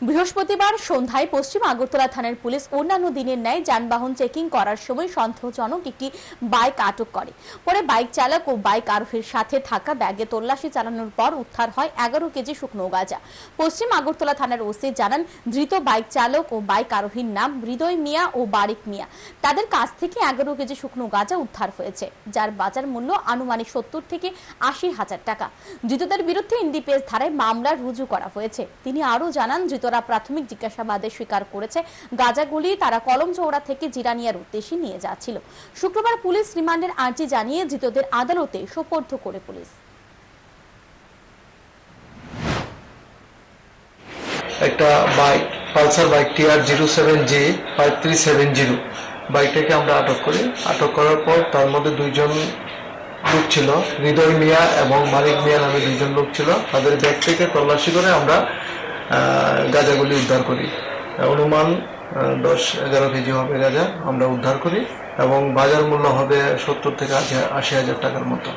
বৃহস্পতিবার সন্ধ্যায় পশ্চিম আগরতলা থানার পুলিশ অন্যান্য দিনের ন্যায় যানবাহন চেকিং করার সময় সন্দেহজনক একটি বাইক আটক করে। পরে বাইক চালক ও বাইক আরোহীর সাথে থাকা ব্যাগে তল্লাশি চালানোর পর উদ্ধার হয় এগারো কেজি শুকনো গাঁজা। পশ্চিম আগরতলা থানার ওসি জানান, ধৃত বাইক চালক ও বাইক আরোহীর নাম হৃদয় মিয়া ও বারিক মিয়া। তাদের কাছ থেকে এগারো কেজি শুকনো গাঁজা উদ্ধার হয়েছে, যার বাজার মূল্য আনুমানিক সত্তর থেকে আশি হাজার টাকা। ধৃতদের বিরুদ্ধে এনডিপিএস ধারায় মামলা রুজু করা হয়েছে। তিনি আরও জানান ধৃতরা প্রাথমিক জিজ্ঞাসাবাদে স্বীকার করেছে গাঁজাগুলি তারা কলম চৌড়া থেকে জিরানিয়ার উদ্দেশ্যে নিয়ে যাচ্ছিল। শুক্রবার পুলিশ রিমান্ডের আর্জি জানিয়ে ধৃতদের আদালতে সোপর্দ করে পুলিশ। একটা bike, Pulsar bike TR zero seven G, five three seven zero. বাইকটাকে আমরা আটক করি। আটক করার পর তার মধ্যে দুইজন লোক ছিল, হৃদয় মিয়া এবং মালিক মিয়া নামে দুইজন লোক ছিল। তাদের ব্যাগ থেকে তল্লাশি করে আমরা গাঁজাগুলি উদ্ধার করি। অনুমান দশ এগারো কেজি হবে গাঁজা, আমরা উদ্ধার করি এবং বাজার মূল্য হবে সত্তর থেকে আশি হাজার টাকার মতো।